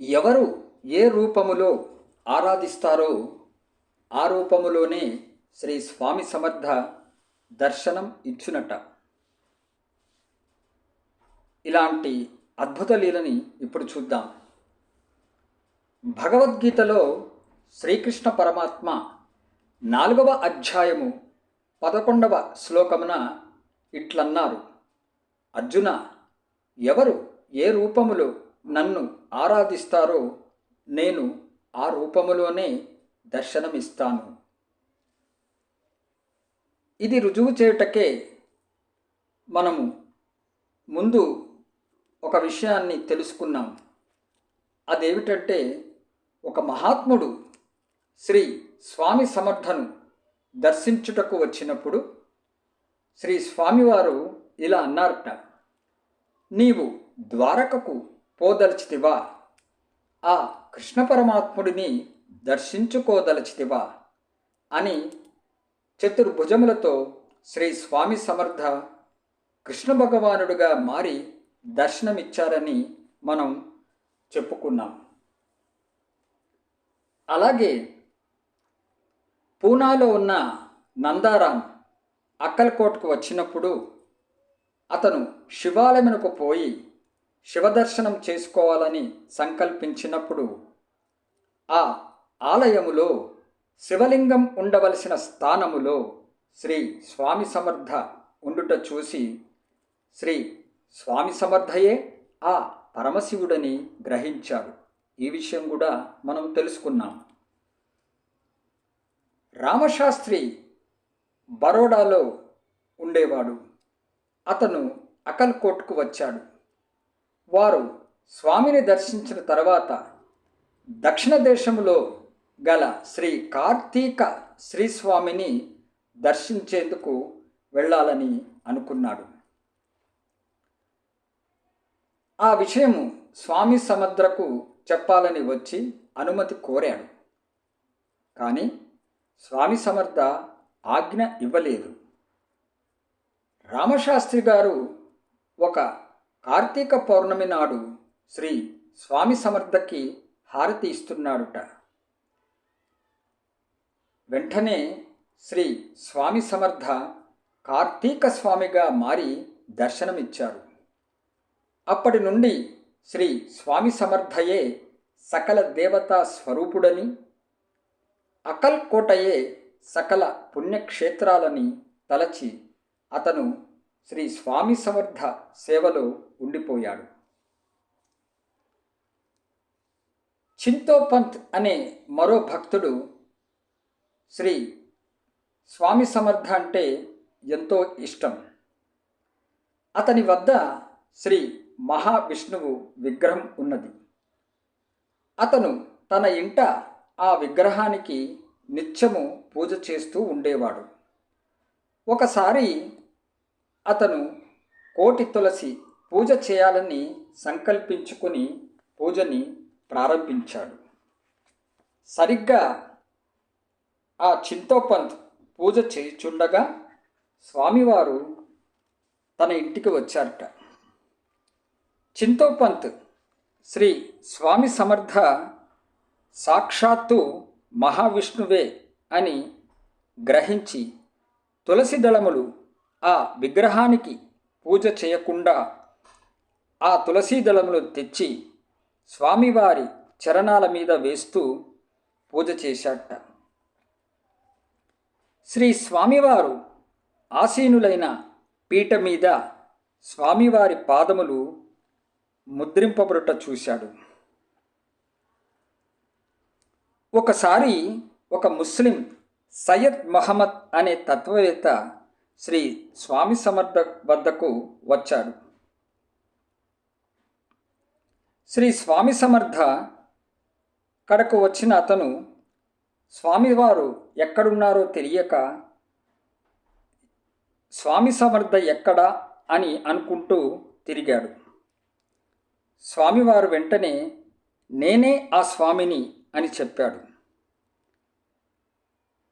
ఎవరు ఏ రూపములో ఆరాధిస్తారో ఆ రూపములోనే శ్రీ స్వామి సమర్థ దర్శనం ఇచ్చునట. ఇలాంటి అద్భుత లీలని ఇప్పుడు చూద్దాం. భగవద్గీతలో శ్రీకృష్ణ పరమాత్మ నాలుగవ అధ్యాయము పదకొండవ శ్లోకమున ఇట్లన్నారు. అర్జున ఎవరు ఏ రూపములో నన్ను ఆరాధిస్తారో నేను ఆ రూపములోనే దర్శనమిస్తాను. ఇది రుజువు చేయుటకే మనము ముందు ఒక విషయాన్ని తెలుసుకున్నాం. అదేమిటంటే ఒక మహాత్ముడు శ్రీ స్వామి సమర్థను దర్శించుటకు వచ్చినప్పుడు శ్రీ స్వామివారు ఇలా అన్నారట నీవు ద్వారకకు పోదలచితివా? ఆ కృష్ణ పరమాత్ముడిని దర్శించుకోదలచితివా? అని చతుర్భుజములతో శ్రీ స్వామి సమర్థ కృష్ణ భగవానుడుగా మారి దర్శనమిచ్చారని మనం చెప్పుకున్నాం. అలాగే పూనాలో ఉన్న నందారాం అక్కలకోటకు వచ్చినప్పుడు అతను శివాలయమునకు పోయి శివదర్శనం చేసుకోవాలని సంకల్పించినప్పుడు ఆ ఆలయములో శివలింగం ఉండవలసిన స్థానములో శ్రీ స్వామి సమర్థ ఉండుట చూసి శ్రీ స్వామి సమర్థయే ఆ పరమశివుడని గ్రహించాడు. ఈ విషయం కూడా మనం తెలుసుకున్నాం. రామశాస్త్రి బరోడాలో ఉండేవాడు. అతను అకల్కోట్కు వచ్చాడు. వారు స్వామిని దర్శించిన తర్వాత దక్షిణ దేశంలో గల శ్రీ కార్తీక శ్రీస్వామిని దర్శించేందుకు వెళ్ళాలని అనుకున్నాడు. ఆ విషయము స్వామి సమద్రకు చెప్పాలని వచ్చి అనుమతి కోరాడు. కానీ స్వామి సమర్థ ఆజ్ఞ ఇవ్వలేదు. రామశాస్త్రి గారు ఒక కార్తీక పౌర్ణమి నాడు శ్రీ స్వామి సమర్థకి హారతి ఇస్తున్నాడుట. వెంటనే శ్రీ స్వామి సమర్థ కార్తీక స్వామిగా మారి దర్శనమిచ్చారు. అప్పటి నుండి శ్రీ స్వామి సమర్థయే సకల దేవతా స్వరూపుడని అకల్కోటయే సకల పుణ్యక్షేత్రాలని తలచి అతను శ్రీ స్వామి సమర్థ సేవలో ఉండిపోయాడు. చింతోపంత్ అనే మరో భక్తుడు శ్రీ స్వామి సమర్థ అంటే ఎంతో ఇష్టం. అతని వద్ద శ్రీ మహావిష్ణువు విగ్రహం ఉన్నది. అతను తన ఇంట ఆ విగ్రహానికి నిత్యము పూజ చేస్తూ ఉండేవాడు. ఒకసారి అతను కోటి తులసి పూజ చేయాలని సంకల్పించుకుని పూజని ప్రారంభించాడు. సరిగ్గా ఆ చింతోపంత్ పూజ చేయుచుండగా స్వామివారు తన ఇంటికి వచ్చారట. చింతోపంత్ శ్రీ స్వామి సమర్థ సాక్షాత్తు మహావిష్ణువే అని గ్రహించి తులసి దళములు ఆ విగ్రహానికి పూజ చేయకుండా ఆ తులసీ దళములు తెచ్చి స్వామివారి చరణాల మీద వేస్తూ పూజ చేశాట. శ్రీ స్వామివారు ఆసీనులైన పీట మీద స్వామివారి పాదములు ముద్రింపబడుట చూశాడు. ఒకసారి ఒక ముస్లిం సయ్యద్ మహమ్మద్ అనే తత్వవేత్త శ్రీ స్వామి సమర్థ వద్దకు వచ్చాడు. శ్రీ స్వామి సమర్థ కడకు వచ్చిన అతను స్వామివారు ఎక్కడున్నారో తెలియక స్వామి సమర్థ ఎక్కడా? అని అనుకుంటూ తిరిగాడు. స్వామివారు వెంటనే నేనే ఆ స్వామిని అని చెప్పాడు.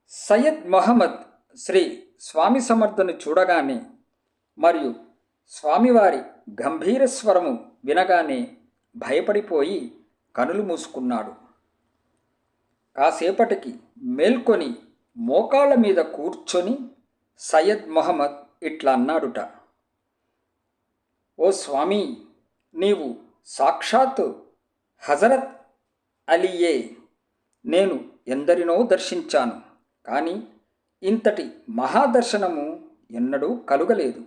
సయ్యద్ మహమ్మద్ శ్రీ స్వామి సమర్థను చూడగానే మరియు స్వామివారి గంభీర స్వరము వినగానే భయపడిపోయి కనులు మూసుకున్నాడు. కాసేపటికి మేల్కొని మోకాళ్ళ మీద కూర్చొని సయ్యద్ మొహమ్మద్ ఇట్లా అన్నాడుట ఓ స్వామి నీవు సాక్షాత్ హజరత్ అలీయే. నేను ఎందరినో దర్శించాను కానీ ఇంతటి మహాదర్శనము ఎన్నడూ కలుగలేదు.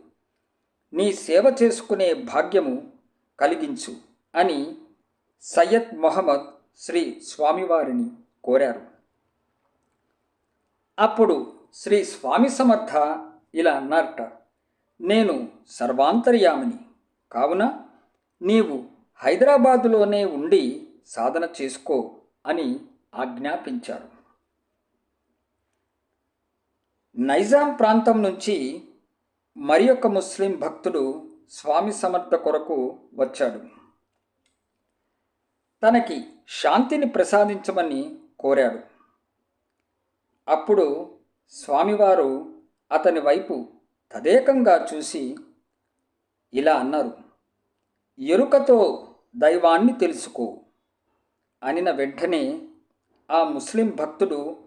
నీ సేవ చేసుకునే భాగ్యము కలిగించు అని సయ్యద్ మొహమ్మద్ శ్రీ స్వామివారిని కోరారు. అప్పుడు శ్రీ స్వామి సమర్థ ఇలా అన్నారట నేను సర్వాంతర్యామిని. కావున నీవు హైదరాబాదులోనే ఉండి సాధన చేసుకో అని ఆజ్ఞాపించారు. నైజాం ప్రాంతం నుంచి మరి ఒక ముస్లిం భక్తుడు స్వామి సమర్థ కొరకు వచ్చాడు. తనకి శాంతిని ప్రసాదించమని కోరాడు. అప్పుడు స్వామివారు అతని వైపు తదేకంగా చూసి ఇలా అన్నారు ఎరుకతో దైవాన్ని తెలుసుకో అనిన వెంటనే ఆ ముస్లిం భక్తుడు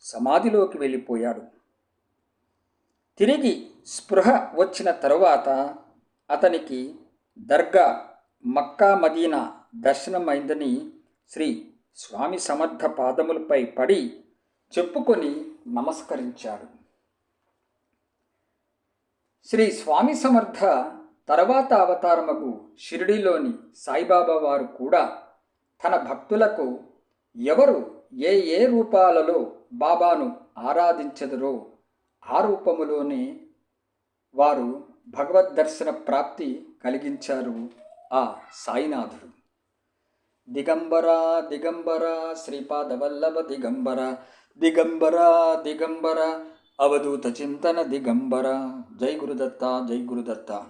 సమాధిలోకి వెళ్ళిపోయాడు. తిరిగి స్పృహ వచ్చిన తరువాత అతనికి దర్గా మక్కా మదీనా దర్శనమైందని శ్రీ స్వామి సమర్థ పాదములపై పడి చెప్పుకొని నమస్కరించాడు. శ్రీ స్వామి సమర్థ తర్వాత అవతారముకు షిరిడిలోని సాయిబాబా వారు కూడా తన భక్తులకు ఎవరు ఏ ఏ రూపాలలో బాబాను ఆరాధించదురో ఆ రూపములోనే వారు భగవద్ దర్శన ప్రాప్తి కలిగించారు ఆ సాయినాథుడు. దిగంబర దిగంబర శ్రీపాదవల్లభ దిగంబర దిగంబర దిగంబర అవధూత చింతన దిగంబర. జై గురుదత్త జై గురుదత్త.